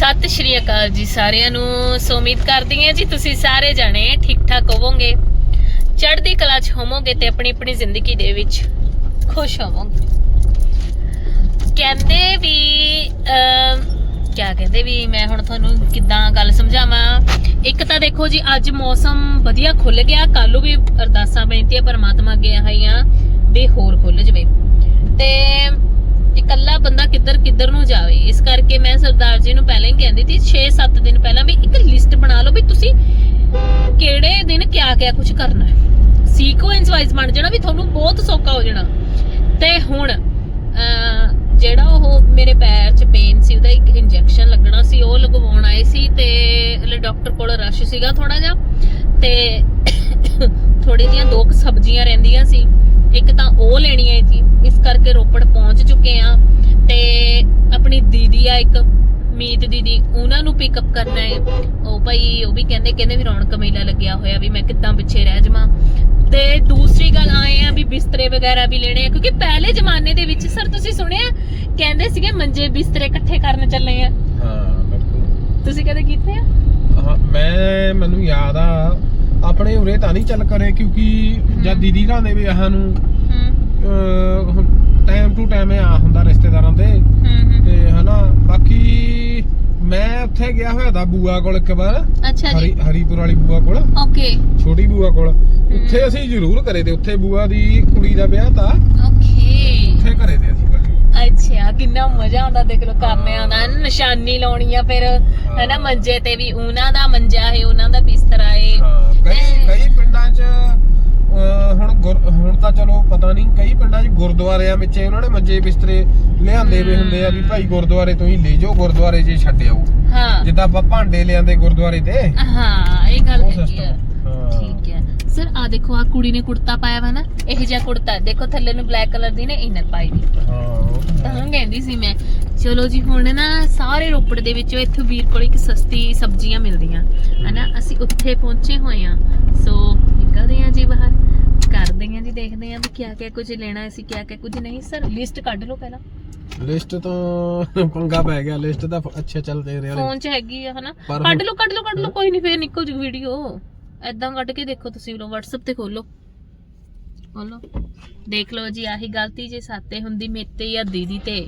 ਸਤਿ ਸ਼੍ਰੀ ਅਕਾਲ ਜੀ ਸਾਰਿਆਂ ਨੂੰ। ਸੋ ਉਮੀਦ ਕਰਦੀ ਹਾਂ ਜੀ ਤੁਸੀਂ ਸਾਰੇ ਜਾਣੇ ਠੀਕ ਠਾਕ ਹੋਵੋਗੇ। ਚੜ੍ਹਦੀ ਕਲਾ 'ਚ ਹੋਵੋਗੇ ਤੇ ਆਪਣੀ ਆਪਣੀ ਜ਼ਿੰਦਗੀ ਦੇ ਵਿੱਚ ਖੁਸ਼ ਹੋਵੋਗੇ। ਕਹਿੰਦੇ ਵੀ ਅਮ, ਕਿਆ ਕਹਿੰਦੇ ਵੀ ਮੈਂ ਹੁਣ ਤੁਹਾਨੂੰ ਕਿੱਦਾਂ ਗੱਲ ਸਮਝਾਵਾਂ। ਇੱਕ ਤਾਂ ਦੇਖੋ ਜੀ ਅੱਜ ਮੌਸਮ ਵਧੀਆ ਖੁੱਲ ਗਿਆ। ਕੱਲੂ ਵੀ ਅਰਦਾਸਾਂ ਬੇਨਤੀਆਂ ਪਰਮਾਤਮਾ ਅੱਗੇ ਆਈਆਂ ਵੀ ਹੋਰ ਖੁੱਲ ਜਵੇ। ਤੇ ਇਕੱਲਾ ਬੰਦਾ ਕਿੱਧਰ ਕਿੱਧਰ ਨੂੰ ਜਾਵੇ। ਇਸ ਕਰਕੇ ਮੈਂ ਸਰਦਾਰ ਜੀ ਨੂੰ ਪਹਿਲਾਂ ਹੀ ਕਹਿੰਦੀ ਸੀ 6-7 ਦਿਨ ਪਹਿਲਾਂ ਵੀ ਇੱਕ ਲਿਸਟ ਬਣਾ ਲਓ ਵੀ ਤੁਸੀਂ ਕਿਹੜੇ ਦਿਨ ਕਿਆ ਕਿਆ ਕੁਝ ਕਰਨਾ ਹੈ। ਸੀਕੁਐਂਸ ਵਾਈਜ਼ ਬਣ ਜਾਣਾ ਵੀ ਤੁਹਾਨੂੰ ਬਹੁਤ ਸੌਖਾ ਹੋ ਜਾਣਾ। ਤੇ ਹੁਣ ਜਿਹੜਾ ਉਹ ਮੇਰੇ ਪੈਰ 'ਚ ਪੇਨ ਸੀ, ਉਹਦਾ ਇੱਕ ਇੰਜੈਕਸ਼ਨ ਲੱਗਣਾ ਸੀ, ਉਹ ਲਗਵਾਉਣ ਆਏ ਸੀ ਤੇ ਡਾਕਟਰ ਕੋਲ ਰਸ਼ ਸੀਗਾ ਥੋੜਾ ਜਿਹਾ। ਤੇ ਥੋੜੀ ਦੀਆਂ ਦੋ ਸਬਜ਼ੀਆਂ ਰਹਿੰਦੀਆਂ ਸੀ। ਇੱਕ ਤਾਂ ਉਹ ਲੈਣੀ ਹੈ ਜੀ ਇਸ ਕਰਕੇ ਰੋਪੜ ਪਹੁੰਚ ਚੁੱਕੇ ਆ ਤੇ ਆਪਣੀ ਦੀਦੀ ਆ ਇੱਕ ਮੀਤ ਦੀਦੀ ਉਹਨਾਂ ਨੂੰ ਪਿਕਅਪ ਕਰਨਾ ਹੈ। ਉਹ ਭਾਈ ਉਹ ਵੀ ਕਹਿੰਦੇ ਕਹਿੰਦੇ ਵੀ ਰੌਣਕ ਮੇਲਾ ਲੱਗਿਆ ਹੋਇਆ ਵੀ ਮੈਂ ਕਿੱਦਾਂ ਪਿੱਛੇ ਰਹਿ ਜਾਵਾਂ। ਤੇ ਦੂਸਰੀ ਗੱਲ ਆਏ ਆ ਵੀ ਬਿਸਤਰੇ ਵਗੈਰਾ ਵੀ ਲੈਣੇ ਆ ਕਿਉਂਕਿ ਪਹਿਲੇ ਜ਼ਮਾਨੇ ਦੇ ਵਿੱਚ ਸਰ ਤੁਸੀਂ ਸੁਣਿਆ ਕਹਿੰਦੇ ਸੀਗੇ ਮੰਜੇ ਬਿਸਤਰੇ ਇਕੱਠੇ ਕਰਨ ਚੱਲੇ ਆ। ਹਾਂ ਬਿਲਕੁਲ। ਤੁਸੀਂ ਕਦੇ ਕੀਤੇ ਆ? ਹਾਂ, ਮੈਂ ਮੈਨੂੰ ਯਾਦ ਆ ਆਪਣੇ ਉਰੇ ਤਾਂ ਨਹੀਂ ਚੱਲ ਕਰੇ ਕਿਉਂਕਿ ਜਦ ਦੀਦੀ ਘਰਾਂ ਦੇ ਵਿਆਹਾਂ ਨੂੰ ਟਾਈਮ ਟੂ ਟਾਈਮ ਆ ਹੁੰਦਾ ਰਿਸ਼ਤੇਦਾਰਾਂ ਦੇ। ਤੇ ਹਨਾ ਬਾਕੀ ਮੈਂ ਉੱਥੇ ਗਿਆ ਹੋਇਆ ਦਾ ਬੂਆ ਕੋਲ ਇੱਕ ਵਾਰ। ਅੱਛਾ ਜੀ। ਹਰੀਪੁਰ ਵਾਲੀ ਬੂਆ ਕੋਲ। ਓਕੇ। ਛੋਟੀ ਬੂਆ ਕੋਲ। ਉੱਥੇ ਅਸੀਂ ਜ਼ਰੂਰ ਕਰੇ ਤੇ ਉੱਥੇ ਬੂਆ ਦੀ ਕੁੜੀ ਦਾ ਵਿਆਹ ਤਾਂ ਓਕੇ। ਉੱਥੇ ਕਰੇ ਤੇ ਅਸੀਂ। ਅੱਛਾ ਕਿੰਨਾ ਮਜ਼ਾ ਆਉਂਦਾ ਦੇਖ ਲੋ ਕਰਨੇ ਆਉਂਦਾ ਨਿਸ਼ਾਨੀ ਲਾਉਣੀ ਆ ਫਿਰ। ਹੈਨਾ ਮੰਜੇ ਤੇ ਵੀ ਉਹਨਾਂ ਦਾ ਮੰਜਾ ਹੈ ਉਹਨਾਂ ਦਾ ਬਿਸਤਰਾ ਹੈ। ਕਈ ਕਈ ਪਿੰਡਾਂ 'ਚ ਤਾਂ ਚਲੋ ਪਤਾ ਨਹੀਂ ਕਈ ਪਿੰਡਾਂ 'ਚ ਗੁਰਦੁਆਰਿਆਂ ਵਿੱਚ ਉਹਨਾਂ ਨੇ ਮੰਜੇ ਬਿਸਤਰੇ ਲਿਆਂਦੇ ਵੇ ਹੁੰਦੇ ਆ ਵੀ ਭਾਈ ਗੁਰਦੁਆਰੇ ਤੋਂ ਹੀ ਲੈ ਜਾਓ ਗੁਰਦੁਆਰੇ 'ਚ ਛੱਡ ਆਓ। ਹਾਂ। ਜਿੱਦਾਂ ਆਪਾਂ ਭਾਂਡੇ ਲਿਆਂਦੇ ਗੁਰਦੁਆਰੇ ਤੇ। ਹਾਂ ਇਹ ਗੱਲ ਉਹ ਹੈਗੀ ਆ। ਸਿਸਟਮ ਹਾਂ। ਠੀਕ ਹੈ। ਸਰ ਆ ਦੇਖੋ ਆ ਕੁੜੀ ਨੇ ਕੁੜਤਾ ਪਾਇਆ ਵਾ ਨਾ ਇਹ ਜਿਹਾ ਕੁੜਤਾ। ਦੇਖੋ ਥੱਲੇ ਨੂੰ ਬਲੈਕ ਕਲਰ ਦੀ ਨੇ ਇਨਰ ਪਾਈ ਵੀ ਹਾਂ ਤਾਂ। ਕਹਿੰਦੀ ਸੀ ਮੈਂ ਚਲੋ ਜੀ ਹੁਣ ਨਾ ਸਾਰੇ ਰੋਪੜ ਦੇ ਵਿੱਚ ਇੱਥੇ ਵੀਰ ਕੋਲ ਇੱਕ ਸਸਤੀ ਸਬਜ਼ੀਆਂ ਮਿਲਦੀਆਂ। ਹਨਾ ਅਸੀਂ ਉੱਥੇ ਪਹੁੰਚੇ ਹੋਏ ਆ ਸੋ ਨਿਕਲਦੇ ਆ ਜੀ ਬਾਹਰ। ਕਰਦੇ ਆ ਜੀ ਦੇਖਦੇ ਆ ਵੀ ਕਿਆ ਕਿਆ ਕੁਝ ਲੈਣਾ ਹੈ ਅਸੀਂ ਕਿਆ ਕਿਆ ਕੁਝ ਨਹੀਂ। ਸਰ ਲਿਸਟ ਕੱਢ ਲਓ ਪਹਿਲਾਂ। ਲਿਸਟ ਤੋਂ ਪੰਗਾ ਪੈ ਗਿਆ ਲਿਸਟ ਤਾਂ ਅੱਛੇ ਚੱਲਦੇ ਰਹੇ ਫੋਨ 'ਚ ਹੈਗੀ ਆ ਹਨਾ? ਪਰ ਕੱਢ ਲਓ ਕੱਢ ਲਓ ਕੱਢ ਲਓ ਕੋਈ ਨਹੀਂ ਫੇਰ ਨਿਕਲ ਜੂ ਵੀਡੀਓ ਐਦਾਂ ਕੱਢ ਕੇ ਦੇਖੋ ਤੁਸੀਂ ਲੋ WhatsApp ਤੇ ਖੋਲੋ। ਖੋਲੋ। ਦੇਖ ਲਓ ਜੀ ਆਹੀ ਗਲਤੀ ਜੇ ਸਾਤੇ ਹੁੰਦੀ ਮੇਤੇ ਜਾਂ ਦੀਦੀ ਤੇ।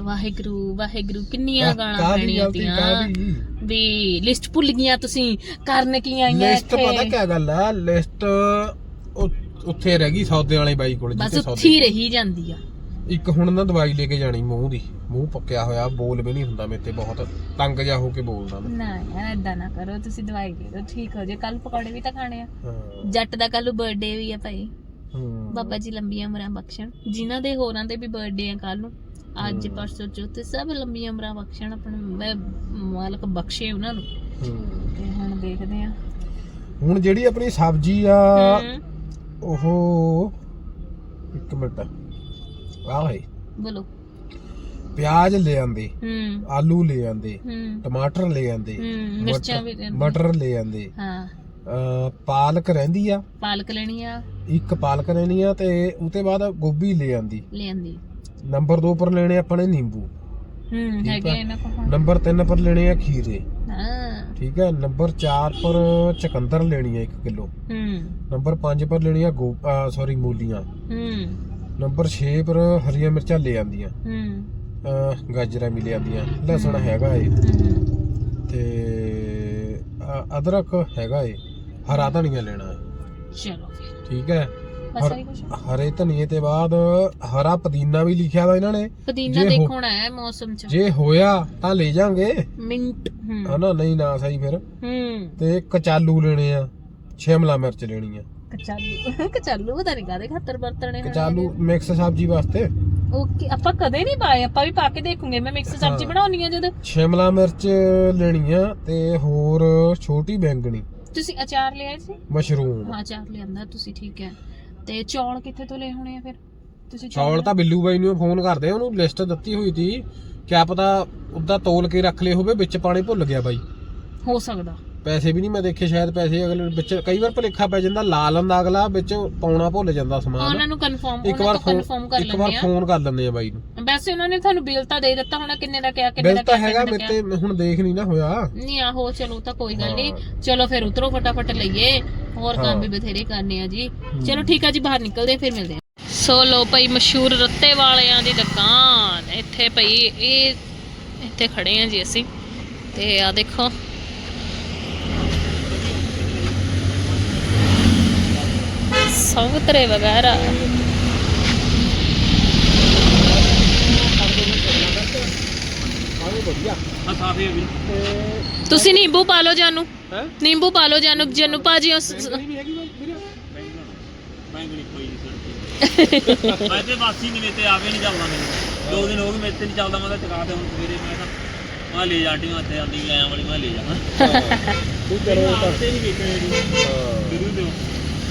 ਵਾਹਿਗੁਰੂ ਵਾਹਿਗੁਰੂ ਕਿੰਨੀਆਂ ਗਾਲਾਂ ਕਾਹਦੀ ਪੈਣੀਆਂ ਤੀਆਂ? ਵੀ ਲਿਸਟ ਭੁੱਲ ਗਈਆਂ ਤੁਸੀਂ ਕਰਨ ਕੀ ਆਈਆਂ ਲਿਸਟ ਪਤਾ ਕੀ ਗੱਲ ਆ? ਲਿਸਟ ਉੱਥੇ ਰਹਿ ਗਈ ਸੌਦੇ ਵਾਲੇ ਬਾਈ ਕੋਲ ਬਸ ਜਿੱਥੇ ਉੱਥੇ ਹੀ ਰਹੀ ਜਾਂਦੀ ਆ। ਇੱਕ ਹੁਣ ਨਾ ਦਵਾਈ ਲੈ ਕੇ ਜਾਣੀ ਮੂੰਹ ਦੀ। ਮੂੰਹ ਪੱਕਿਆ ਹੋਇਆ ਬੋਲ ਵੀ ਨਹੀਂ ਹੁੰਦਾ ਮੇਰੇ ਤੇ ਬਹੁਤ। ਤੰਗ ਜਾ ਹੋ ਕੇ ਬੋਲਦਾ ਮੈਂ। ਨਾ ਯਾਰ ਨਾ ਕਰੋ ਤੁਸੀਂ ਦਵਾਈ ਦੇ ਦਿਓ ਠੀਕ ਹੋ ਜੇ। ਕੱਲ ਪਕੌੜੇ ਵੀ ਤਾਂ ਖਾਣੇ ਆ। ਜੱਟ ਦਾ ਕੱਲ ਬਰਥਡੇ ਵੀ ਆ ਭਾਈ। ਬਾਬਾ ਜੀ ਲੰਬੀਆਂ ਉਮਰਾਂ ਬਖਸ਼ਣ। ਜਿਨ੍ਹਾਂ ਦੇ ਹੋਰਾਂ ਦੇ ਵੀ ਬਰਥਡੇ ਆ ਕੱਲ ਨੂੰ। ਅੱਜ। ਪਰਸੋਂ ਚੌਥੇ ਸਭ ਲੰਬੀਆਂ ਉਮਰਾਂ ਬਖਸ਼ਣ ਆਪਣੇ। ਮੈਂ ਮਾਲਕ ਬਖਸ਼ੇ ਉਹਨਾਂ ਨੂੰ। ਤੇ ਹੁਣ ਦੇਖਦੇ ਆ। ਹੁਣ ਜਿਹੜੀ ਆਪਣੀ ਸਬਜ਼ੀ ਆ ਉਹ ਇੱਕ ਮਿੰਟ। ਆਹ ਭਾਈ ਬੋਲੋ। ਪਿਆਜ਼ ਲੈ ਆਂਦੇ ਹੂੰ। ਆਲੂ ਲੈ ਆਂਦੇ ਹੂੰ। ਟਮਾਟਰ ਲੈ ਆਂਦੇ ਹਮ, ਮਿਰਚਾਂ ਵੀ ਰਹਿੰਦੀਆਂ। ਮਟਰ ਲੈ ਆਂਦੇ। ਹਾਂ। ਅਹ ਪਾਲਕ ਰਹਿੰਦੀ ਆ। ਪਾਲਕ ਲੈਣੀ ਆ। ਇੱਕ ਪਾਲਕ ਲੈਣੀ ਆ ਤੇ ਉਤੇ ਬਾਅਦ ਗੋਭੀ ਲੈ ਆਂਦੀ। ਲਿਆਂਦੀ ਨੰਬਰ 2 ਪਰ ਲੈਣੇ ਆਪਾਂ ਨੇ ਨਿੰਬੂ। ਹੂੰ ਠੀਕ ਹੈਗੇ ਆ। ਇਹਨਾਂ ਕੋਲ। ਹੁਣ। ਨੰਬਰ 3 ਪਰ ਲੈਣੇ ਆ ਖੀਰੇ। ਹਾਂ। ਠੀਕ ਹੈ ਨੰਬਰ 4 ਪਰ ਚਕੰਦਰ ਲੈਣੀ ਆ 1 ਕਿਲੋ। ਹੂੰ। ਨੰਬਰ 5 ਪਰ ਲੈਣੀ ਆ ਗੋ ਸੌਰੀ ਮੂਲੀਆਂ। ਹੂੰ। ਨੰਬਰ 6 ਪਰ ਹਰੀਆਂ ਮਿਰਚਾਂ ਲੈ ਆਂਦੀਆਂ। ਹੂੰ। ਗਾਜਰਾਂ ਵੀ ਲੈ ਆਂਦੀਆਂ। ਲਸਣ ਹੈਗਾ ਏ। ਹੂੰ। ਤੇ ਅਦਰਕ ਹੈਗਾ ਏ। ਹਰਾ ਧਨੀਆ ਲੈਣਾ ਹੈ ਚਲੋ ਠੀਕ ਹੈ। ਬਸ ਹਰ- ਧਨੀਏ ਤੇ ਬਾਅਦ ਹਰਾ ਪੁਦੀਨਾ ਵੀ ਲਿਖਿਆ ਵਾ ਇਹਨਾਂ ਨੇ। ਪੁਦੀਨਾ ਜੇ ਹੋ- ਮੌਸਮ ਚ। ਜੇ ਹੋਇਆ ਤਾਂ ਲੈ ਜਾਾਂਗੇ। ਮਿੰਟ ਹੂੰ। ਹਨਾ ਨਹੀਂ ਨਾ ਸਹੀ ਫਿਰ। ਹੂੰ। ਤੇ ਕਚਾਲੂ ਲੈਣੇ ਆ ਸ਼ਿਮਲਾ ਮਿਰਚ ਲੈਣੀ ਆ। ਕਚਾਲੂ ਕਚਾਲੂ ਪਤਾ ਨਹੀਂ ਕਾਦੇ ਖਾਤਰ ਵਰਤਣੇ ਹੋਣੇ ਕਚਾਲੂ ਮਿਕਸ ਸਬਜ਼ੀ ਵਾਸਤੇ। ਓਕੇ ਆਪਾਂ ਕਦੇ ਨਹੀਂ ਪਾਏ ਆਪਾਂ ਵੀ ਪਾ ਕੇ ਦੇਖੂਗੇ ਮੈਂ ਮਿਕਸ ਸਬਜ਼ੀ ਹਾਂ। ਬਣਾਉਣੀ ਆ ਜਦ। ਸ਼ਿਮਲਾ ਮਿਰਚ ਲੈਣੀ ਆ ਤੇ ਹੋਰ ਛੋਟੀ ਬੈਂਗਣੀ। ਤੁਸੀਂ ਅਚਾਰ ਲਿਆ ਸੀ? ਮਸ਼ਰੂਮ। ਹਾਂ ਅਚਾਰ ਲਿਆਂਦਾ ਤੁਸੀਂ ਠੀਕ ਹੈ। ਤੇ ਚੌਲ ਕਿੱਥੇ ਤੋਂ ਲੈ ਹੋਣੇ ਆ ਫਿਰ? ਤੁਸੀਂ ਚੌਲ ਤਾਂ ਬਿੱਲੂ ਬਾਈ ਨੂੰ ਫੋਨ ਕਰਦੇ ਉਹਨੂੰ ਲਿਸਟ ਦਿੱਤੀ ਹੋਈ ਸੀ। ਕਿਆ ਪਤਾ ਉਹਦਾ ਤੋਲ ਕੇ ਰੱਖ ਲਏ ਹੋਵੇ ਵਿੱਚ ਪਾਣੀ ਭੁੱਲ ਗਿਆ ਬਾਈ। ਹੋ ਸਕਦਾ। ਪੈਸੇ ਵੀ ਨਹੀਂ ਮੈਂ ਦੇਖੇ ਸ਼ਾਇਦ ਪੈਸੇ ਅਗਲੇ ਵਿੱਚ ਕਈ ਵਾਰ ਭੁਲੇਖਾ ਪੈ ਜਾਂਦਾ ਲਾ ਲੈਂਦਾ ਅਗਲਾ ਵਿੱਚ ਪਾਉਣਾ ਭੁੱਲ ਜਾਂਦਾ ਸਮਾਨ। ਉਹਨਾਂ ਨੂੰ ਕਨਫਰਮ ਇੱਕ ਵਾਰ ਕਨਫਰਮ ਕਰ ਇੱਕ ਵਾਰ ਲੈਂਦੇ ਆ। ਫੋਨ ਕਰ ਲੈਂਦੇ ਆ ਬਾਈ ਨੂੰ। ਵੈਸੇ ਉਹਨਾਂ ਨੇ ਤੁਹਾਨੂੰ ਬਿੱਲ ਤਾਂ ਦੇ ਦਿੱਤਾ ਹੋਣਾ ਕਿੰਨੇ ਦਾ ਕਿਹਾ ਕਿੰਨੇ ਬਿੱਲ ਦਾ ਤਾਂ ਕਿਹਾ, ਹੈਗਾ ਮੇਰੇ ਤੇ ਹੁਣ ਦੇਖ ਨਹੀਂ ਨਾ ਹੋਇਆ। ਨਹੀਂ ਆਹੋ ਚਲੋ ਤਾਂ ਕੋਈ ਗੱਲ ਨਹੀਂ। ਚਲੋ ਫਿਰ ਉਤਰੋ ਫਟਾਫਟ ਲਈਏ। ਹੋਰ। ਕੰਮ ਵੀ ਬਥੇਰੇ ਕਰਨੇ ਆ ਜੀ। ਚਲੋ ਠੀਕ ਆ ਜੀ ਬਾਹਰ ਨਿਕਲਦੇ ਫਿਰ ਮਿਲਦੇ ਆ। ਸੋ ਲੋ ਭਾਈ ਮਸ਼ਹੂਰ ਰੱਤੇ ਵਾਲਿਆਂ ਦੀ ਦੁਕਾਨ। ਇੱਥੇ ਭਾਈ ਇਹ ਇੱਥੇ ਖੜੇ ਆ ਜੀ ਅਸੀਂ। ਤੇ ਆ ਦੇਖੋ। ਵੀ ਤੇ ਤੁਸੀਂ ਨਿੰਬੂ ਪਾ ਲਓ ਜਾਨੂੰ। ਹੈ? ਨਿੰਬੂ ਪਾ ਲਓ ਜਾਨੂੰ ਜਨੂੰ ਭਾਜੀ ਉਸ ਨਹੀਂ ਹੈਗੀ ਵੀਰੇ ਬੈਂਗਣੀ ਕੋਈ ਨਹੀਂ ਸਰ ਮੈਂ ਤੇ ਵਾਸੀ ਨਹੀਂ ਮੇਤੇ ਆਵੇ ਨਹੀਂ ਚੱਲਦਾ ਮੈਨੂੰ ਦੋ ਦਿਨ ਹੋ ਗਏ ਮੇਤੇ ਨਹੀਂ ਚੱਲਦਾ ਮੈਂ ਤਾਂ ਚਕਾ ਦੇ ਹੁਣ ਸਵੇਰੇ ਮੈਂ ਤਾਂ ਮੈਂ ਲੈ ਜਾ ਆਂਟੀ ਮੈਂ ਇੱਥੇ ਆਂਦੀ ਆਇਆ ਵਾਲੀ ਮੈਂ ਲੈ ਜਾ ਹਾਂ ਤੂੰ ਕਰੋ ਤਾਂ ਤੇ ਨਹੀਂ ਵੇਚਣੇ ਜੀ ਹਾਂ ਜ਼ਰੂਰ ਦਿਓ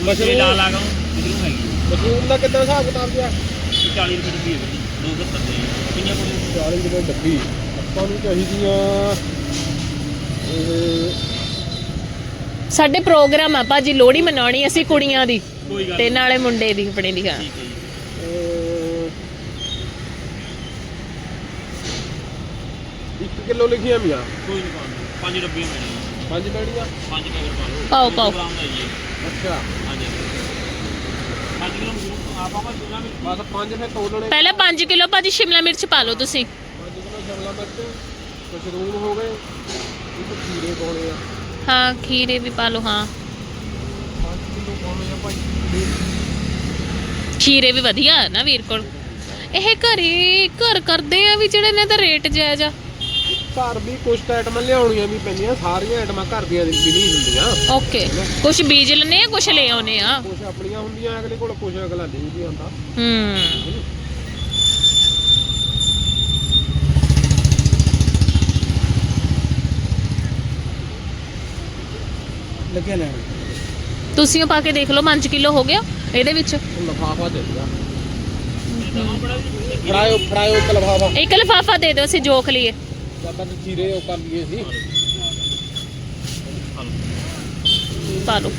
ਮਸ਼ਰੂਮ- ਮਸ਼ਰੂਮ ਲਾ ਲਾਗਾ ਜ਼ਰੂਰ ਹੈਗੀ। ਮਸ਼ਰੂਮ ਦਾ ਕਿੰਨਾ ਹਿਸਾਬ ਕਿਤਾਬ ਪਿਆ 40 ਰੁਪਏ ਦੀ ਹੈ ਦੋ ਸੱਤਰ ਦੇ ਕਿੰਨੀਆਂ ਕੋਲ 40 ਰੁਪਏ ਡੱਬੀ। ਆਪਾਂ ਨੂੰ ਚਾਹੀਦੀਆਂ ਇਹ ਸਾਡੇ ਪ੍ਰੋਗਰਾਮ ਆ ਭਾਜੀ ਲੋਹੜੀ ਮਨਾਉਣੀ ਅਸੀਂ ਕੁੜੀਆਂ ਦੀ ਕੋਈ ਗੱਲ ਤੇ ਨਾਲੇ ਮੁੰਡੇ ਦੀ ਆਪਣੇ ਦੀ ਹਾਂ। ਠੀਕ ਹੈ ਜੀ। ਇੱਕ ਕਿਲੋ ਲਿਖੀਆਂ ਮੀਆਂ ਕੋਈ ਨਹੀਂ ਪਾਉਂਦੇ ਪੰਜ ਡੱਬੀਆਂ ਪੈਣੀਆਂ। ਪੰਜ ਬੈੜੀਆਂ ਪੰਜ ਪੈਕਟ ਪਾ ਲਓ। ਪਾਓ, ਪਾਓ। ਗ੍ਰਾਮ ਦਾ ਜੀ। ਅੱਛਾ ਹਾਂਜੀ ਪੰਜ ਕਿਲੋ ਮਸ਼ਰੂਮ ਆਪਾਂ ਆਪਾਂ ਜਿੰਨਾ ਵੀ ਬਸ ਪੰਜ ਫਿਰ ਤੋਲਣੇ ਪਹਿਲਾਂ 5 ਕਿਲੋ ਭਾਜੀ ਸ਼ਿਮਲਾ ਮਿਰਚ ਪਾ ਲਓ ਤੁਸੀਂ। ਪੰਜ ਕਿਲੋ ਸ਼ਿਮਲਾ ਮਿਰਚ ਮਸ਼ਰੂਮ ਹੋ ਗਏ ਇੱਕ ਖੀਰੇ ਪਾਉਣੇ ਆ ਹਾਂ ਖੀਰੇ ਵੀ ਪਾ ਲਓ, ਹਾਂ। 5 ਕਿਲੋ ਪਾਉਣੇ ਆ ਭਾਈ ਖੀਰੇ ਖੀਰੇ ਵੀ ਵਧੀਆ ਨਾ ਵੀਰ ਕੋਲ। ਇਹ ਘਰੇ ਘਰ ਕਰਦੇ ਆ ਵੀ ਜਿਹੜੇ ਨੇ ਤਾਂ ਰੇਟ ਜਾਇਜ਼ ਆ। ਘਰ ਵੀ ਕੁਝ ਆਈਟਮਾਂ ਲਿਆਉਣੀਆਂ ਵੀ ਪੈਂਦੀਆਂ ਸਾਰੀਆਂ ਆਈਟਮਾਂ ਘਰ ਦੀਆਂ ਵੀ ਨਹੀਂ ਹੁੰਦੀਆਂ। ਓਕੇ ਕੁਝ ਬੀਜ ਲੈਨੇ ਆ ਕੁਝ ਲੈ ਆਉਨੇ ਆ। ਕੁਝ ਆਪਣੀਆਂ ਹੁੰਦੀਆਂ ਅਗਲੇ ਕੋਲ ਕੁਝ ਅਗਲਾ ਨਹੀਂ ਵੀ ਆਉਂਦਾ। ਹੂੰ। ਲੱਗਿਆ ਲੈਣ ਤੁਸੀਂ ਉਹ ਪਾ ਕੇ ਦੇਖ ਲਓ 5 ਕਿਲੋ ਹੋ ਗਿਆ ਇਹਦੇ ਵਿੱਚ। ਲਫਾਫਾ ਦੇ ਦਿਆ। ਫੜਾਇਓ ਫੜਾਇਓ ਇੱਕ ਲਫਾਫਾ। ਇੱਕ ਲਿਫਾਫਾ ਦੇ ਦਿਓ ਅਸੀਂ ਜੋਖ ਲਈਏ। ਜੀ ਖੀਰੇ ਉਹ ਕਰ ਲਈਏ ਸੀ ਪਾ ਲਓ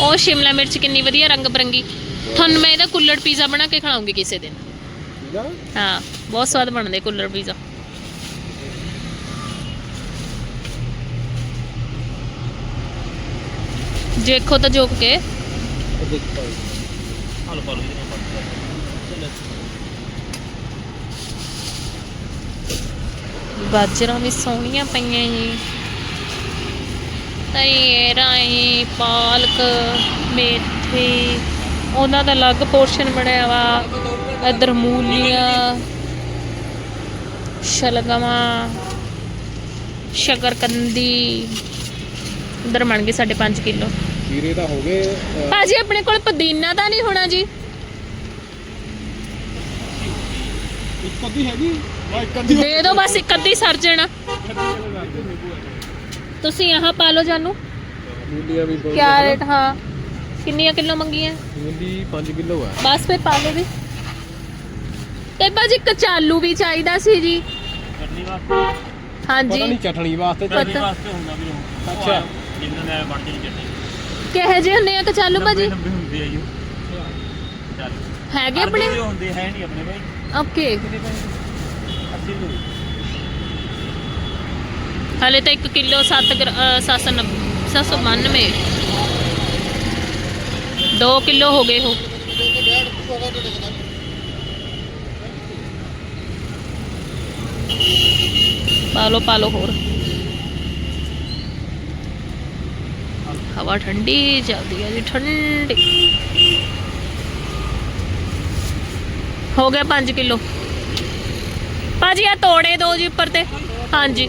ਉਹ ਸ਼ਿਮਲਾ ਮਿਰਚ ਕਿੰਨੀ ਵਧੀਆ ਰੰਗ ਬਰੰਗੀ। ਤੁਹਾਨੂੰ ਮੈਂ ਇਹਦਾ ਕੁੱਲੜ ਪੀਜ਼ਾ ਬਣਾ ਕੇ ਖਿਲਾਉਂਗੀ ਕਿਸੇ ਦਿਨ। ਹਾਂ ਬਹੁਤ ਸਵਾਦ ਬਣਦੇ ਕੁੱਲੜ ਪੀਜ਼ਾ। ਦੇਖੋ ਤਾਂ ਜੋਕ ਕੇ। ਦੇਖੋ ਹਲ ਪਾ ਲਓ ਜੀ ਆਪਾਂ ਗਾਜਰਾਂ ਵੀ ਸੋਹਣੀਆਂ ਪਈਆਂ ਜੀ। ਤਈ ਰਾਈ, ਪਾਲਕ, ਮੇਥੀ, ਉਹਨਾਂ ਦਾ ਅਲੱਗ ਪੋਰਸ਼ਨ ਬਣਿਆ ਵਾ। ਇਧਰ ਮੂਲੀਆਂ, ਸ਼ਲਗਮਾਂ, ਸ਼ਕਰਕੰਦੀ। ਉਧਰ ਬਣ ਗਏ ਸਾਡੇ 5 ਕਿਲੋ। ਖੀਰੇ ਤਾਂ ਹੋ ਗਏ ਅਹ, ਭਾਜੀ ਆਪਣੇ ਕੋਲ ਪੁਦੀਨਾ ਤਾਂ ਨਹੀਂ ਹੋਣਾ ਜੀ। ਇੱਕ ਅੱਧੀ ਹੈਗੀ? ਆ ਇੱਕ ਅੱਧੀ ਦੇ ਦਿਓ ਬਸ ਇੱਕ ਅੱਧੀ ਸਰ ਜਾਣਾ। ਤੁਸੀਂ ਆਹ ਪਾ ਲਓ ਜਾਨੂੰ। ਮੂਲੀਆਂ ਵੀ ਬਹੁਤ ਕਿਆ ਰੇਟ ਹਾਂ। ਕਿੰਨੀਆਂ ਕਿਲੋ ਮੰਗੀਆਂ? ਮੂਲੀ 5 ਕਿਲੋ ਆ। ਬਸ ਫੇ ਪਾ ਲਓ ਵੀ। ਤੇ ਭਾਜੀ ਕਚਾਲੂ ਵੀ ਚਾਹੀਦਾ ਸੀ ਜੀ। ਚਟਨੀ ਵਾਸਤੇ? ਪਤਾ ਹਾਂਜੀ ਨਹੀਂ ਚਟਣੀ ਵਾਸਤੇ ਪਤਾ- ਚਟਨੀ ਵਾਸਤੇ ਹੁੰਦਾ ਵੀ ਉਹ। ਅੱਛਾ। ਜਿੰਨਾਂ ਨੇ ਬਣ ਜਾਣੀ ਚਟਨੀ। ਕਿਹੋ ਜਿਹੇ ਹੁੰਦੇ ਆ ਕਚਾਲੂ ਭਾਜੀ? ਲੰਬੇ ਹੁੰਦੇ ਆ ਜੀ। ਚੱਲ। ਹੈਗੇ ਆਪਣੇ? ਅਰਬੀ ਦੇ ਹੁੰਦੇ ਹੈ ਨਹੀਂ ਆਪਣੇ ਭਾਈ। ਓਕੇ। 80 ਰੁਪਏ ਹਲੇ ਤਾਂ 1 ਕਿਲੋ 7 792 2 ਕਿਲੋ ਹੋ ਗਏ ਹੋ ਪਾ ਲਓ ਪਾ ਲਓ ਹੋਰ। ਹਵਾ ਠੰਡੀ ਚੱਲਦੀ ਹੈ ਜੀ, ਠੰਡੀ। ਹੋ ਗਿਆ 5 ਕਿਲੋ। ਭਾਜੀ ਆ ਤੋੜੇ ਦੋ ਜੀ ਉੱਪਰ ਤੇ। ਹਾਂਜੀ।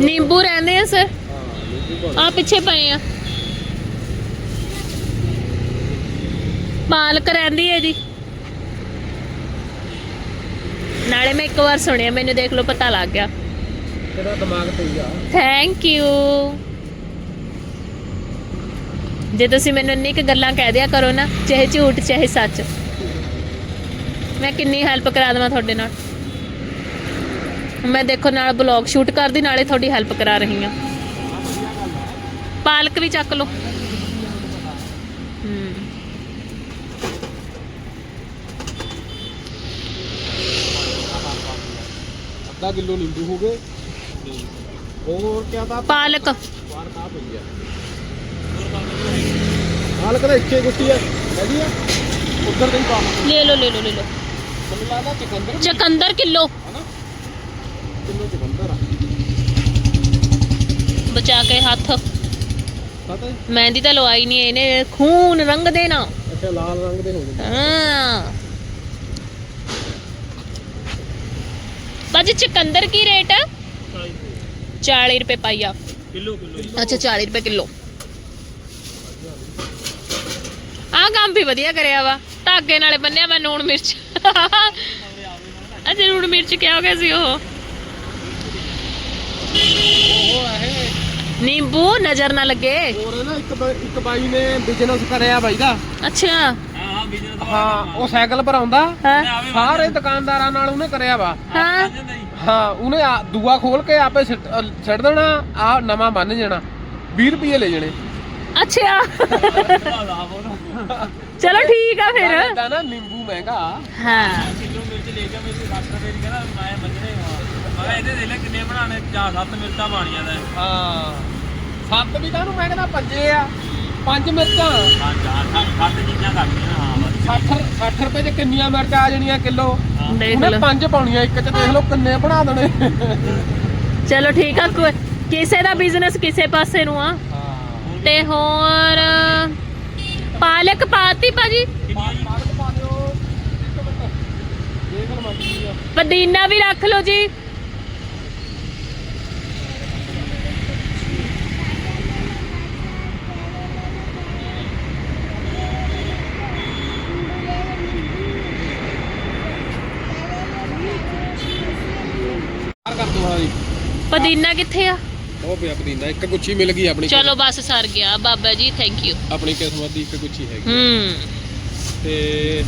ਨਿੰਬੂ ਰਹਿੰਦੇ ਆ, ਸਰ? ਆ ਪਿੱਛੇ ਪਏ ਆ। ਪਾਲਕ ਰਹਿੰਦੀ ਹੈ ਜੀ। ਨਾਲੇ ਮੈਂ ਇੱਕ ਵਾਰ ਸੁਣਿਆ ਮੈਨੂੰ ਦੇਖ ਲਓ ਪਤਾ ਲੱਗ ਗਿਆ। ਤੇਰਾ ਦਿਮਾਗ ਤੇਜ਼ ਆ। ਥੈਂਕ ਯੂ ਜੇ ਤੁਸੀਂ ਮੈਨੂੰ ਇੰਨੀ ਗੱਲਾਂ ਕਹਿ ਦਿਆ ਕਰੋ ਨਾ ਚਾਹੇ ਝੂਠ ਚਾਹੇ ਸੱਚ। ਮੈਂ ਕਿੰਨੀ ਹੈਲਪ ਕਰਾ ਦਵਾਂ ਤੁਹਾਡੇ ਨਾਲ। ਮੈਂ ਦੇਖੋ ਨਾਲ ਬਲੌਗ ਸ਼ੂਟ ਕਰਦੀ ਨਾਲੇ ਤੁਹਾਡੀ ਹੈਲਪ ਕਰਾ ਰਹੀ ਆ ਪਾਲਕ ਵੀ ਚੱਕ ਲਓ। ਅੱਧਾ ਕਿਲੋ ਨਿੰਬੂ ਹੋ ਗਏ ਹੋਰ ਕਿਆ ਤਾਂ ਪਾਲਕ ਬਾਹਰ ਕਾ ਪਈ ਆ ਹਾਲਕ ਦਾ ਇੱਕੇ ਗੁੱਟੀ ਆ ਹੈਗੀ ਆ ਉੱਧਰ ਦੇ ਹੀ ਪਾ ਲੈ ਲਓ ਲੈ ਲਓ ਲੈ ਲਓ ਮੈਨੂੰ ਲੱਗਦਾ ਚਕੰਦਰ ਵੀ ਚਕੰਦਰ ਕਿਲੋ ਹਨਾ ਕਿਲੋ ਚਕੰਦਰ ਆ ਬਚਾ ਕੇ ਹੱਥ ਪਤਾ ਹੈ ਮਹਿੰਦੀ ਤਾਂ ਲਵਾਈ ਨਹੀਂ ਇਹਨੇ ਖੂਨ ਰੰਗ ਦੇਣਾ ਅੱਛਾ ਲਾਲ ਰੰਗ ਦੇ ਹੋ ਗਏ ਹਾਂ ਬਾਜੀ ਚਕੰਦਰ ਕੀ ਰੇਟ ਹੈ 40 ਰੁਪਏ। ਪਾਈਆ ਕਿਲੋ ਕਿਲੋ। ਅੱਛਾ 40 ਰੁਪਏ ਕਿਲੋ। ਆਹ ਕੰਮ ਵੀ ਵਧੀਆ ਕਰਿਆ ਵਾ। ਧਾਗੇ ਨਾਲੇ ਬੰਨਿਆ ਵਾ ਨੂਣ ਮਿਰਚ। ਅੱਛਾ ਨੂਣ ਮਿਰਚ ਕਿਹਾ ਹੋ ਗਿਆ ਸੀ ਉਹ? ਨਿੰਬੂ ਨਜ਼ਰ ਨਾ ਲੱਗੇ। ਹੋਰ ਨਾ ਇੱਕ ਇੱਕ ਬਾਈ ਨੇ ਬਿਜ਼ਨਸ ਕਰਿਆ ਬਾਈ ਦਾ। ਅੱਛਾ। ਹਾਂ ਹਾਂ ਬਿਜ਼ਨਸ ਹਾਂ ਉਹ ਸਾਈਕਲ ਪਰ ਆਉਂਦਾ। ਹਾਂ। ਸਾਰੇ ਦੁਕਾਨਦਾਰਾਂ ਨਾਲ ਉਹਨੇ ਕਰਿਆ ਵਾ। ਹਾਂ। ਹਾਂ ਉਹਨੇ ਦੂਆ ਖੋਲ ਕੇ ਆਪੇ ਸਿੱਟ ਦੇਣਾ ਆ ਨਵਾਂ ਬੰਨ ਜਾਣਾ। 20 ਰੁਪਏ ਲੈ ਜਾਣੇ। ਅੱਛਾ। ਚਲੋ ਠੀਕ ਆ ਫਿਰ। ਇਦਾਂ ਨਾ ਨਿੰਬੂ ਮਹਿੰਗਾ। ਹਾਂ। ਕਿਲੋ ਮਿਰਚ ਲੈ ਕੇ ਮੇਰੇ 60 ਰੁਪਏ ਦੀ ਕਹਿੰਦਾ ਮੈਂ ਮੰਗਣੇ ਹਾਂ ਮੈਂ ਇਹਦੇ ਦੇ ਲੈ ਕਿੰਨੇ ਬਣਾਣੇ ਜਾਂ ਸੱਤ ਮਿਰਚਾਂ ਬਾਣੀਆਂ ਦਾ ਹਾਂ। ਸੱਤ ਵੀ ਤਾਂ ਉਹਨੂੰ ਮੈਂ ਕਹਿੰਦਾ ਪੰਜੇ ਆ। ਪੰਜ ਮਿਰਚਾਂ। ਹਾਂ ਜਾਂ ਸੱਤ ਚੀਜ਼ਾਂ ਕਰਨੀਆਂ ਹਾਂ ਬਸ। 60 60 ਰੁਪਏ ਚ ਕਿੰਨੀਆਂ ਮਿਰਚਾਂ ਆ ਜਾਣੀਆਂ ਕਿਲੋ? ਦੇਖ ਉਹਨੇ ਲਓ। ਪੰਜ ਪਾਉਣੀਆਂ ਇੱਕ ਚ ਦੇਖ ਲਓ ਕਿੰਨੇ ਬਣਾ ਦੇਣੇ। ਚਲੋ ਠੀਕ ਆ ਕਿਸੇ ਦਾ ਬਿਜ਼ਨਸ ਕਿਸੇ ਪਾਸੇ ਨੂੰ ਆ। ਹਾਂ। ਤੇ ਹੋਰ ਪਾਲਕ ਪਾਤੀ ਭਾਜੀ? ਪਾਲਕ ਪਾ ਦਿਓ। ਇੱਕ ਮਿੰਟ। ਦੇਖ ਲਵਾਂ ਕੀ ਆ। ਪੁਦੀਨਾ ਵੀ ਰੱਖ ਲਓ ਜੀ ਬਾਹਰ ਕਰ ਦੋ ਹਾਂ ਜੀ ਪੁਦੀਨਾ ਕਿੱਥੇ ਆ? ਉਹ ਪਿਆ ਪਦੀਨਾ ਇੱਕ ਗੁੱਛੀ ਮਿਲ ਗਈ ਆਪਣੀ ਚਲੋ ਬਸ ਸਰ ਗਿਆ ਬਾਬਾ ਜੀ ਥੈਂਕ ਯੂ ਆਪਣੀ ਕਿਸਮਤ ਦੀ ਇੱਕ ਗੁੱਛੀ ਹੈਗੀ ਹੂੰ। ਤੇ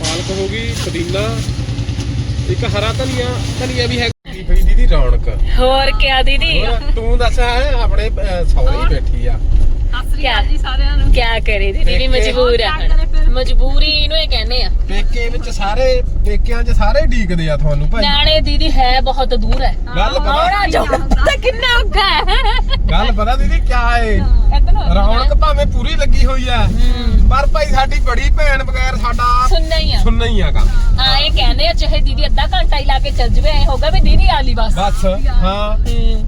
ਪਾਲਕ ਹੋ ਗਈ ਪੁਦੀਨਾ ਇੱਕ ਹਰਾ ਧਨੀਆ ਧਨੀਆ ਵੀ ਹੈਗੀ। ਪਈ ਦੀਦੀ ਰੌਣਕ? ਹੋਰ ਕਿਆ ਦੀਦੀ? ਹੋਰ ਤੂੰ ਦੱਸ ਹੈਂ, ਆਪਣੇ ਅਹ, ਸਹੁਰੇ ਹੀ ਬੈਠੀ ਆ। ਕਿਆ ਜੀ ਸਾਰਿਆਂ ਨੂੰ ਕਿਆ ਕਰੇ ਦੀਦੀ ਵੀ ਮਜਬੂਰ ਆ। ਮਜਬੂਰੀ ਇਹਨੂੰ ਇਹ ਕਹਿੰਦੇ ਆ। ਪੇਕੇ ਵਿੱਚ ਸਾਰੇ ਪੇਕਿਆਂ 'ਚ ਸਾਰੇ ਢੀਕਦੇ ਆ ਤੁਹਾਨੂੰ ਭਾਈ। ਨਾਲੇ ਦੀਦੀ ਹੈ ਬਹੁਤ ਦੂਰ ਹੈ। ਗੱਲ ਪਤਾ ਆਉਣਾ ਜੋ ਤਾਂ ਕਿੰਨਾ ਔਖਾ ਹੈ। ਗੱਲ ਪਤਾ ਦੀਦੀ ਕਿਆ ਏ? ਰੌਣਕ ਭਾਵੇਂ ਪੂਰੀ ਲੱਗੀ ਹੋਈ ਆ ਪਰ ਭਾਈ ਸਾਡੀ ਬੜੀ ਭੈਣ ਬਗੈਰ ਸਾਡਾ ਸੁਣਨਾ ਹੀ ਆ। ਸੁਣਨਾ ਹੀ ਆ ਕੰਮ। ਹਾਂ ਇਹ ਕਹਿੰਦੇ ਆ ਚਾਹੇ ਦੀਦੀ ਅੱਧਾ ਘੰਟਾ ਹੀ ਲਾ ਕੇ ਚੱਲ ਜਵੇ ਐ ਹੋਗਾ ਵੀ ਦੀਦੀ ਆਲੀ ਬਸ। ਬਸ ਹਾਂ।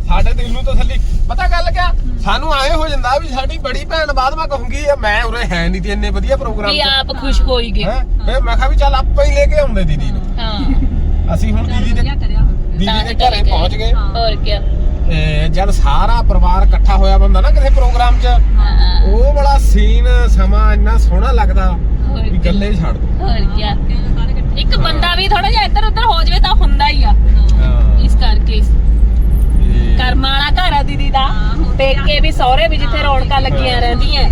ਸਾਡੇ ਦਿਲ ਨੂੰ ਤਸੱਲੀ ਪਤਾ ਗੱਲ ਕਿਆ? ਸਾਨੂੰ ਆਏ ਹੋ ਜਾਂਦਾ ਵੀ ਸਾਡੀ ਬੜੀ ਭੈਣ ਬਾਅਦ ਮੈਂ ਕਹੂੰਗੀ ਇਹ ਮੈਂ ਉਰੇ ਹੈ ਨਹੀਂ ਤੇ ਇੰਨੇ ਵਧੀਆ ਪ੍ਰੋਗਰਾਮ ਵੀ ਆਪ ਖੁਸ਼ ਹੋਈ ਗਏ ਹੈ? ਫਿਰ ਮੈਂ ਕਿਹਾ ਵੀ ਚੱਲ ਆਪਾਂ ਹੀ ਲੈ ਕੇ ਆਉਂਦੇ ਦੀਦੀ ਨੂੰ। ਹਾਂ। ਅਸੀਂ ਹੁਣ ਦੀਦੀ ਦੇ ਦੀਦੀ ਦੇ ਘਰੇ ਪਹੁੰਚ ਗਏ। ਹੋਰ ਕੀ ਜਦ ਸਾਰਾ ਪਰਿਵਾਰ ਇਕੱਠਾ ਹੋਇਆ ਹੁੰਦਾ ਨਾ ਕਿਸੇ ਪ੍ਰੋਗਰਾਮ 'ਚ ਉਹ ਵਾਲਾ ਸੀਨ ਸਮਾਂ ਇੰਨਾ ਸੋਹਣਾ ਲੱਗਦਾ ਵੀ ਕੀ। ਗੱਲੇ ਹੀ ਛੱਡ ਦੋ। ਹੋਰ ਕੀ। ਇੱਕ ਬੰਦਾ ਵੀ ਥੋੜਾ ਜਿਹਾ ਇੱਧਰ ਉੱਧਰ ਹੋ ਜਾਵੇ ਤਾਂ ਹੁੰਦਾ ਹੀ ਆ। ਇਸ ਕਰਕੇ। ਕਰਮ ਵਾਲਾ ਘਰ ਆ ਦੀਦੀ ਦਾ। ਪੇਕੇ ਵੀ ਸਹੁਰੇ ਵੀ ਜਿੱਥੇ ਰੌਣਕਾਂ ਲੱਗੀਆਂ ਰਹਿੰਦੀਆਂ।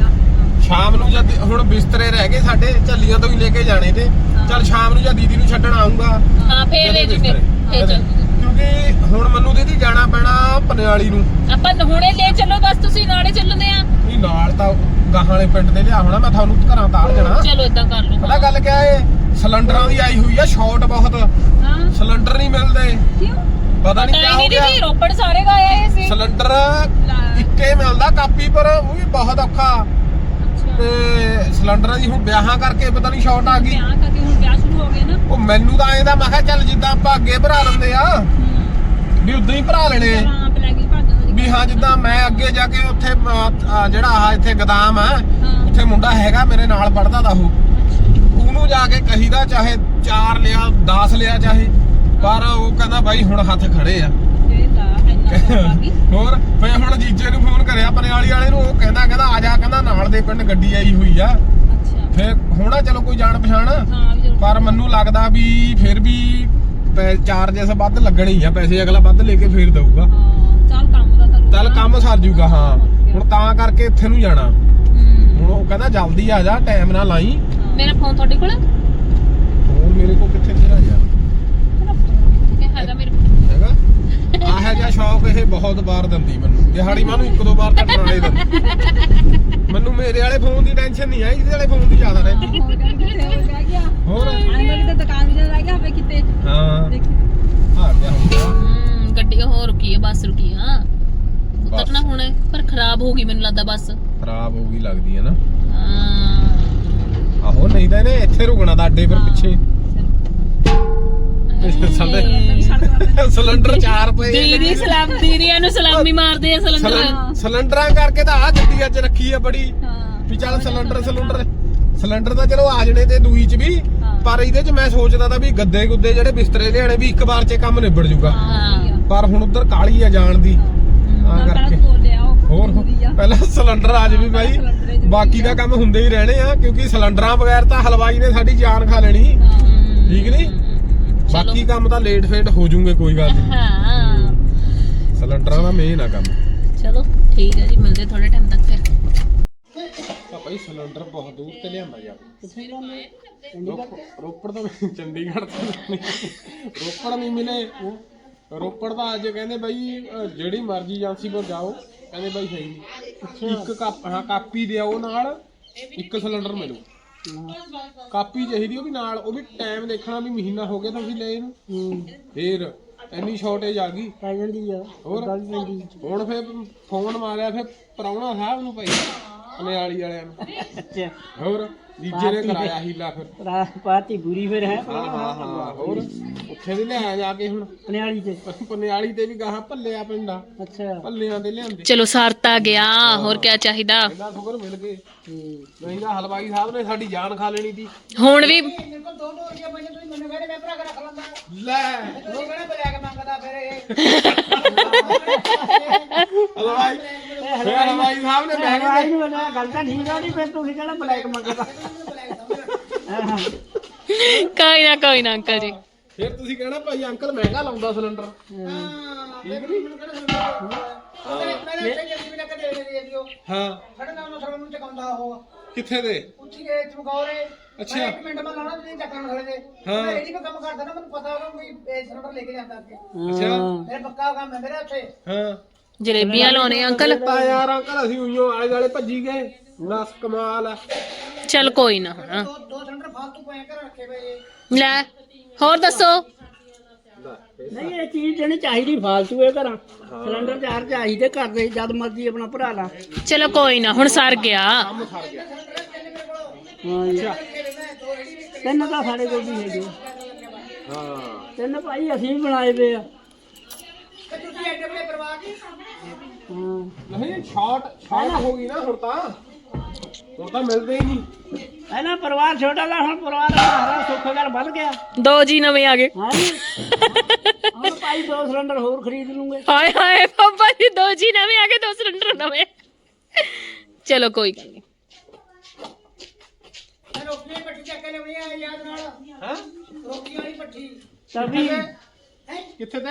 ਸ਼ਾਮ ਨੂੰ ਜਦ ਹੁਣ ਬਿਸਤਰੇ ਰਹਿ ਗਏ ਸਾਡੇ ਝੱਲੀਆਂ ਤੋਂ ਹੀ ਲੈ ਕੇ ਜਾਣੇ ਤੇ। ਚੱਲ ਸ਼ਾਮ ਨੂੰ ਜਾਂ ਦੀਦੀ ਨੂੰ ਛੱਡਣ ਆਉਂਗਾ ਹਾਂ ਫੇਰ ਵੇ ਜੂਗੇ। ਫੇਰ ਚੱਲ ਕਿਉਂਕਿ ਹੁਣ ਮੈਨੂੰ ਦੀਦੀ ਜਾਣਾ ਪੈਣਾ ਪਨਿਆਲੀ ਨੂੰ। ਆਪਾਂ ਹੁਣੇ ਲੈ ਚੱਲੋ ਬਸ ਤੁਸੀਂ ਨਾਲੇ ਚੱਲਦੇ ਆ। ਨਹੀਂ ਨਾਲ ਤਾਂ ਗਾਹਾਂ ਵਾਲੇ ਪਿੰਡ ਦੇ ਲਿਆ ਹੋਣਾ ਮੈਂ ਤੁਹਾਨੂੰ ਘਰਾਂ ਤਾਰ ਜਾਣਾ ਚਲੋ ਇਦਾਂ ਕਰ ਲਓ। ਪਤਾ ਗੱਲ ਕਿਆ ਏ? ਸਿਲੰਡਰਾਂ ਦੀ ਆਈ ਹੋਈ ਆ ਸ਼ਾਰਟ ਬਹੁਤ। ਹਾਂ। ਸਿਲੰਡਰ ਨਹੀਂ ਮਿਲਦੇ। ਕਿਉਂ? ਪਤਾ ਨਹੀਂ ਕਿਆ ਹੀ ਗਿਆ। ਦੀਦੀ ਰੋਪੜ ਸਾਰੇ ਗਏ ਆਏ ਸੀ। ਸਿਲੰਡਰ ਇੱਕੇ ਮਿਲਦਾ ਕਾਪੀ ਪਰ ਉਹ ਵੀ ਬਹੁਤ ਔਖਾ। ਤੇ ਸਿਲੰਡਰਾਂ ਦੀ ਹੁਣ ਵਿਆਹਾਂ ਕਰਕੇ ਪਤਾ ਨਹੀਂ ਸ਼ਾਰਟ ਆ ਗਈ। ਵਿਆਹ ਕਰਕੇ ਹੁਣ ਵਿਆਹ ਨਾ। ਉਹ ਮੈਨੂੰ ਤਾਂ ਐਂ ਦਾ ਮੈਂ ਕਿਹਾ ਚੱਲ ਜਿੱਦਾਂ ਆਪਾਂ ਅੱਗੇ ਭਰਾ ਲੈਂਦੇ ਆ। ਵੀ ਉਦਾਂ ਹੀ ਭਰਾ ਲੈਣੇ। ਆ। ਹਾਂ ਆਪ ਲੈ ਕੇ ਭੱਜ ਜਾਂਦੇ। ਵੀ ਹਾਂ ਜਿੱਦਾਂ ਮੈਂ ਅੱਗੇ ਜਾ ਕੇ ਉੱਥੇ ਅਹ, ਆਹ ਜਿਹੜਾ ਆਹ ਇੱਥੇ ਗਦਾਮ ਆ ਹਾਂ। ਉੱਥੇ ਮੁੰਡਾ ਹੈਗਾ ਮੇਰੇ ਨਾਲ ਪੜਦਾ ਦਾ ਉਹ। ਉਹਨੂੰ ਜਾ ਕੇ ਕਹੀਦਾ ਚਾਹੇ 4 ਲਿਆ 10 ਲਿਆ ਚਾਹੇ ਪਰ ਉਹ ਕਹਿੰਦਾ ਬਾਈ ਹੁਣ ਹੱਥ ਖੜੇ ਆ। ਫੇਰ ਲਾ ਇੰਨਾ ਆ ਗਈ। ਹੋਰ ਫੇ ਹੁਣ ਜੀਜੇ ਨੂੰ ਫੋਨ ਕਰਿਆ ਪਨਿਆਲੀ ਵਾਲੇ ਨੂੰ ਉਹ ਕਹਿੰਦਾ ਕਹਿੰਦਾ ਆ ਜਾ ਕਹਿੰਦਾ ਨਾਲ ਦੇ ਪਿੰਡ ਗੱਡੀ ਆਈ ਹੋਈ ਆ। ਫੇ ਹੋਣਾ ਚਲੋ ਕੋਈ ਜਾਣ ਪਛਾਣ। ਹਾਂ ਵੀ ਪਰ ਮੈਨੂੰ ਲੱਗਦਾ ਵੀ ਫਿਰ ਵੀ ਚਾਰਜਸ ਵੱਧ ਲੱਗਣੇ ਹੀ ਆ ਪੈਸੇ ਅਗਲਾ ਵੱਧ ਲੈ ਕੇ ਫੇਰ ਦਊਗਾ। ਹਾਂ ਚੱਲ ਕੰਮ ਦਾ ਤਾਂ ਚੱਲ ਕੰਮ ਸਰ ਜੂਗਾ ਹਾਂ। ਹੁਣ ਤਾਂ ਕਰਕੇ ਇੱਥੇ ਨੂੰ ਜਾਣਾ। ਹੂੰ। ਹੁਣ ਉਹ ਕਹਿੰਦਾ ਜਲਦੀ ਆ ਜਾ ਟਾਈਮ ਨਾ ਲਾਈ। ਮੇਰਾ ਫੋਨ ਤੁਹਾਡੇ ਕੋਲ? ਹੈ? ਫੋਨ ਮੇਰੇ ਕੋਲ ਕਿੱਥੇ ਤੇਰਾ ਯਾਰ? ਹੈਗਾ ਮੇਰੇ ਕੋਲ। ਹੈਗਾ? ਆਹ ਜਿਹਾ ਸ਼ੌਕ ਇਹ ਬਹੁਤ ਵਾਰ ਦਿੰਦੀ ਮੈਨੂੰ। ਦਿਹਾੜੀ ਮੈਨੂੰ ਇੱਕ ਦੋ ਵਾਰ ਤਾਂ ਡਰਾਣੇ ਦਿੰਦੀ। ਮੈਨੂੰ ਮੇਰੇ ਵਾਲੇ ਫੋਨ ਦੀ ਟੈਨਸ਼ਨ ਨਹੀਂ ਹੈ ਇਹਦੇ ਵਾਲੇ ਫੋਨ ਦੀ ਜ਼ਿਆਦਾ ਰਹਿ ਗਿਆ? ਹੋਰ ਆਂਦਾ ਕਿਤੇ ਦੁਕਾਨ ਵਿੱਚ ਰਹਿ ਗਿਆ ਹੋਵੇ ਕਿਤੇ। ਹਾਂ। ਦੇਖੀ। ਆ ਗਿਆ ਹਮ, ਗੱਡੀ ਰੁਕੀ ਹੈ ਬੱਸ ਰੁਕੀ ਆ। ਉਤਰਨਾ ਹੁਣ ਹੈ, ਪਰ ਖਰਾਬ ਹੋ ਗਈ ਮੈਨੂੰ ਲੱਗਦਾ ਬੱਸ। ਖਰਾਬ ਹੋ ਗਈ ਲੱਗਦੀ ਹੈ ਨਾ। ਹਾਂ। ਆਹੋ ਨਹੀਂ ਤਾਂ ਇਹਨੇ ਇੱਥੇ ਰੁਕਣਾ ਦਾ ਅੱਡੇ ਪਰ ਪਿੱਛੇ। ਸਿਲੰਡਰ ਸਿਲੰਡਰ 4 ਪਏ ਦੀਦੀ ਸਲਾਮ ਦੀਦੀਆਂ ਨੂੰ ਸਲਾਮੀ ਮਾਰਦੇ ਆ ਸਿਲੰਡਰ। ਸਿਲੰ- ਸਿਲੰਡਰਾਂ ਕਰਕੇ ਤਾਂ ਆ ਗੱਡੀ ਅੱਜ ਰੱਖੀ ਆ ਬੜੀ। ਹਾਂ। ਵੀ ਚੱਲ ਸਿਲੰਡਰ ਸਿਲੰਡਰ। ਸਿਲੰਡਰ ਤਾਂ ਚਲੋ ਆ ਜਣੇ ਤੇ ਦੂਈ ਚ ਵੀ। ਪਰ ਇਹਦੇ ਚ ਮੈਂ ਸੋਚਦਾ ਤਾਂ ਵੀ ਗੱਦੇ ਗੁੱਦੇ ਜਿਹੜੇ ਬਿਸਤਰੇ ਲਿਆਣੇ ਵੀ ਇੱਕ ਵਾਰ ਚ ਕੰਮ ਨਿਬੜ ਜੂਗਾ। ਹਾਂ ਪਰ ਹੁਣ ਉਧਰ ਕਾਲੀ ਆ ਜਾਣ ਦੀ। ਹਾਂ। ਕਰਕੇ। ਹੋਰ ਆ। ਪਹਿਲਾਂ ਸਿਲੰਡਰ ਆ ਜਾਵੇ ਸਿਲੰਡਰ ਜ਼ਰੂਰੀ ਬਾਕੀ ਦਾ ਕੰਮ ਹੁੰਦੇ ਹੀ ਰਹਿਣੇ ਆ ਕਿਉਂਕਿ ਸਿਲੰਡਰਾਂ ਬਗੈਰ ਤਾਂ ਹਲਵਾਈ ਨੇ ਸਾਡੀ ਜਾਨ ਖਾ ਲੈਣੀ। ਠੀਕ ਨਹੀਂ ਬਾਕੀ ਕੰਮ ਤਾਂ ਲੇਟ ਫੇਟ ਹੋ ਜੂਗੇ ਕੋਈ ਗੱਲ ਨਹੀਂ ਹਾਂ। ਸਿਲੰਡਰਾਂ ਦਾ ਮੇਨ ਆ ਕੰਮ। ਚਲੋ ਠੀਕ ਹੈ ਜੀ ਮਿਲਦੇ ਥੋੜੇ ਟਾਈਮ ਤੱਕ ਫਿਰ। ਭਾਈ ਸਿਲੰਡਰ ਬਹੁਤ ਦੂਰ ਤੇ ਲਿਆਂਦਾ ਯਾਰ। ਰੋਪ- ਰੋਪੜ ਤੋਂ ਚੰਡੀਗੜ੍ਹ ਤੋਂ। ਰੋਪੜ ਨਹੀਂ ਮਿਲੇ। ਰੋਪੜ ਦਾ ਅੱਜ ਕਹਿੰਦੇ ਬਾਈ ਜਿਹੜੀ ਮਰਜ਼ੀ ਏਜੰਸੀ ਪਰ ਜਾਓ ਕਹਿੰਦੇ ਬਾਈ ਹੀ ਨਹੀਂ। ਇੱਕ ਕੱਪ ਹਾਂ ਕਾਪੀ ਦਿਓ ਨਾਲ ਇੱਕ ਸਿਲੰਡਰ ਮਿਲੂ। ਕਾਪੀ ਚਾਹੀਦੀ ਉਹ ਵੀ ਨਾਲ ਉਹ ਵੀ ਟਾਈਮ ਦੇਖਣਾ ਵੀ ਮਹੀਨਾ ਹੋ ਗਿਆ ਤੁਸੀਂ ਲਏ ਨੂੰ। ਫੇਰ ਇੰਨੀ ਸ਼ਾਰਟੇਜ ਆ ਗਈ। ਪੈ ਜਾਂਦੀ ਆ ਹੋਰ? ਹੁਣ ਫੇਰ ਫੋਨ ਮਾਰਿਆ ਫੇਰ ਪ੍ਰਾਹੁਣਾ ਸਾਹਿਬ ਨੂੰ ਭਾਈ ਮਲਿਆਲੀ ਵਾਲਿਆਂ ਨੂੰ। ਅੱਛਾ। ਹੋਰ? ਜੀਜੇ ਨੇ ਕਰਾਇਆ ਹੀਲਾ ਫਿਰ। ਪਾਤੀ ਬੁਰੀ ਫਿਰ ਹੈ। ਹਾਂ ਹਾਂ ਹਾਂ ਹੋਰ? ਉੱਥੇ ਵੀ ਲਿਆਇਆ ਜਾ ਕੇ ਹੁਣ। ਪਨਿਆਲੀ ਤੇ। ਪਨਿਆਲੀ ਤੇ ਵੀ ਗਾਹਾਂ ਭੱਲਿਆ ਪਿੰਡਾ। ਅੱਛਾ। ਭੱਲਿਆਂ ਦੇ ਲਿਆਂਦੇ। ਚਲੋ ਸਰਤਾ ਗਿਆ। ਹੋਰ ਕੀ ਚਾਹੀਦਾ? ਇਹਨਾਂ ਸ਼ੁਕਰ ਮਿਲ ਗਏ। ਨਹੀਂ ਤਾਂ ਹਲਵਾਈ ਸਾਹਿਬ ਨੇ ਸਾਡੀ ਜਾਨ ਖਾ ਲੈਣੀ ਸੀ। ਹੁਣ ਵੀ ਲੈ। ਹਲਵਾਈ ਫਿਰ ਹਲਵਾਈ ਸਾਹਿਬ ਨੇ ਨੂੰ ਬਣਾ ਗੱਲ ਤਾਂ ਠੀਕ ਆ ਨਹੀਂ ਫਿਰ ਤੁਸੀਂ ਕਿਹੜਾ ਬਲੈਕ ਮੰਗਦਾ? ਕੋਈ ਨਾ ਕੋਈ ਨਾ ਅੰਕਲ ਜੀ। ਫਿਰ ਤੁਸੀਂ ਕਹਿਣਾ ਭਾਈ ਅੰਕਲ ਮਹਿੰਗਾ ਲਾਉਂਦਾ ਸਿਲੰਡਰ। ਠੀਕ ਨਹੀਂ? ਹਾਂ। ਕਿੱਥੇ ਦੇ? ਅੱਛਾ। ਹਾਂ। ਅੱਛਾ। ਹਾਂ ਜਲੇਬੀਆਂ ਲਾਉਣੇ ਅੰਕਲ? ਤਾਂ ਯਾਰ ਅੰਕਲ ਅਸੀਂ ਉਈਓ ਆਲੇ ਦੁਆਲੇ ਭੱਜੀ ਗਏ। ਨਸ ਕਮਾਲ ਆ। ਚਲ ਕੋਈ ਨਾ ਹੁਣ। ਲੈ ਹੋਰ ਦੱਸੋ? ਨਹੀਂ ਇਹ ਚੀਜ਼ ਜਣੀ ਚਾਹੀਦੀ ਫਾਲਤੂ ਇਹ ਘਰਾਂ। ਸਿਲੰਡਰ ਚਾਰ ਚਾਹੀਦੇ ਘਰ ਦੇ ਜਦ ਮਰਜ਼ੀ ਆਪਣਾ ਭਰਾ ਲਾ। ਚਲੋ ਕੋਈ ਨਾ ਹੁਣ ਸਰ ਗਿਆ। ਹਾਂ ਜੀ। ਤਿੰਨ ਤਾਂ ਸਾਡੇ ਕੋਲ ਵੀ ਹੈਗੇ। ਹਾਂ। ਤਿੰਨ ਭਾਈ ਅਸੀਂ ਵੀ ਬਣਾਏ ਵੇ ਆ। ਹਾਂ। ਨਹੀਂ ਸ਼ਾਰਟ ਸ਼ਾਰਟ ਹੋ ਗਈ ਨਾ ਹੁਣ ਤਾਂ। ਹੁਣ ਤਾਂ ਮਿਲਦੇ ਹੀ ਨਹੀਂ ਪਹਿਲਾਂ ਪਰਿਵਾਰ ਛੋਟਾ ਦਾ ਹੁਣ ਪਰਿਵਾਰ ਸਾਰਾ ਸੁੱਖ ਘਰ ਵੱਧ ਗਿਆ। ਦੋ ਜੀ ਨਵੇਂ ਆ ਗਏ। ਹਾਂ ਜੀ। ਹੁਣ ਭਾਈ ਦੋ ਸਿਲੰਡਰ ਹੋਰ ਖਰੀਦ ਲੂੰਗੇ। ਹਾਏ ਹਾਏ ਪਾਪਾ ਜੀ ਦੋ ਜੀ ਨਵੇਂ ਆ ਗਏ ਦੋ ਸਿਲੰਡਰ ਨਵੇਂ। ਚਲੋ ਕੋਈ ਗੱਲ ਨਹੀਂ। ਹਾਂ? ਤਵੀ ਕਿੱਥੇ ਤੇ?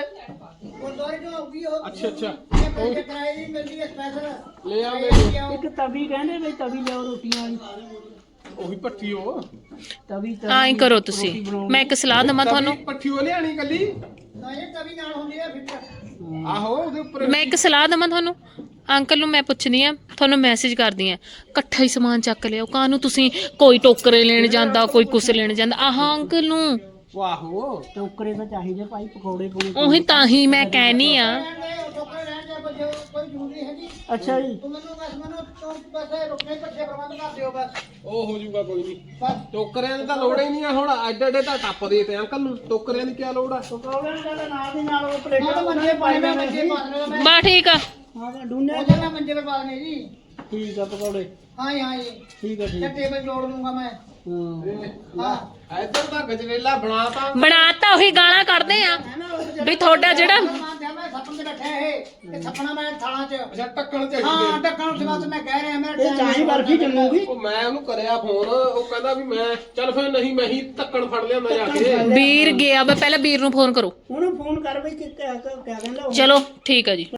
ਅੱਛਾ ਅੱਛਾ। ਲੈ ਆਵੇ ਇੱਕ ਤਵੀ ਕਹਿੰਦੇ ਵੀ ਤਵੀ ਲਿਆਓ ਰੋਟੀਆਂ ਵਾਲੀ। ਉਹੀ ਪੱਠੀ ਉਹ। ਤਵੀ ਤਵੀ ਐਂ ਕਰੋ ਤੁਸੀਂ। ਮੈਂ ਇੱਕ ਸਲਾਹ ਦਵਾਂ ਤੁਹਾਨੂੰ। ਤਵੀ ਪੱਠੀ ਉਹ ਲਿਆਣੀ ਕੱਲੀ ਆਹੋ ਉਹਦੇ ਉੱਪਰ। ਮੈਂ ਇੱਕ ਸਲਾਹ ਦਵਾਂ ਤੁਹਾਨੂੰ। ਅੰਕਲ ਨੂੰ ਮੈਂ ਪੁੱਛਦੀ ਆ ਤੁਹਾਨੂੰ ਮੈਸੇਜ ਕਰਦੀ ਆ ਇਕੱਠਾ ਹੀ ਸਮਾਨ ਚੱਕ ਲਿਓ ਕਾਹਨੂੰ ਤੁਸੀਂ ਕੋਈ ਟੋਕਰੇ ਲੈਣ ਜਾਂਦਾ ਕੋਈ ਕੁਛ ਲੈਣ ਜਾਂਦਾ। ਆਹ ਅੰਕਲ ਨੂੰ। ਉਹ ਆਹੋ ਟੋਕਰੇ ਤਾਂ ਚਾਹੀਦੇ ਭਾਈ ਪਕੌੜੇ ਪੂੜੇ ਉਹੀ ਤਾਂ ਹੀ ਮੈਂ ਕਹਿਨੀ ਆ। ਅੱਛਾ ਜੀ। ਉਹ ਹੋ ਜਾਊਗਾ ਕੋਈ ਨਹੀਂ ਟੋਕਰਿਆਂ ਦੀ ਤਾਂ ਲੋੜ ਹੀ ਨਹੀਂ ਆ ਹੁਣ ਐਡੇ ਐਡੇ ਤਾਂ ਟੱਪ ਦੇ ਤੇ ਅੰਕਲ ਨੂੰ। ਟੋਕਰਿਆਂ ਦੀ ਕੀ ਲੋੜ ਆ? ਪਕੌੜੇ ਦਾ ਨਾਲ ਦੀ ਨਾਲ ਉਹ ਪਲੇਟਾਂ ਉਹਨੇ ਪਾਈ ਨੇ ਬਾ ਠੀਕ ਆ। ਹਾਂ ਡੂਨੇ ਠੀਕ ਆ ਪਕੌੜੇ। ਠੀਕ ਆ ਠੀਕ ਹਾਂ। ਇੱਧਰ ਤਾਂ ਗਜਰੇਲਾ ਬਣਾਤਾ ਬਣਾਤਾ ਉਹੀ ਗਾਲਾਂ ਕੱਢਦੇ ਆ। ਵੀ ਤੁਹਾਡਾ ਜਿਹੜਾ ਅੱਛਾ ਟੱਕਣ ਚ ਹਾਂ ਢੱਕਣ ਉਸ ਵਾਸਤੇ ਮੈਂ ਕਹਿ ਰਿਹਾ ਮੇਰਾ ਇਹ ਚਾਹੀ ਬਰਫੀ ਜੰਮੂਗੀ ਉਹ ਮੈਂ ਉਹਨੂੰ ਕਰਿਆ ਫੋਨ ਉਹ ਕਹਿੰਦਾ ਵੀ ਮੈਂ ਚੱਲ ਫਿਰ ਨਹੀਂ ਮੈਂ ਹੀ ਟੱਕਣ ਫੜ ਲਿਆਂਦਾ ਜਾ ਕੇ। ਵੀਰ ਗਿਆ ਵਾ ਪਹਿਲਾਂ ਵੀਰ ਨੂੰ ਫੋਨ ਕਰੋ। ਉਹਨੂੰ ਫੋਨ ਕਰ ਬਈ ਕਿ ਕਿਆ ਕਿਆ ਕਹਿੰਦਾ ਉਹ। ਚਲੋ ਠੀਕ ਆ ਜੀ।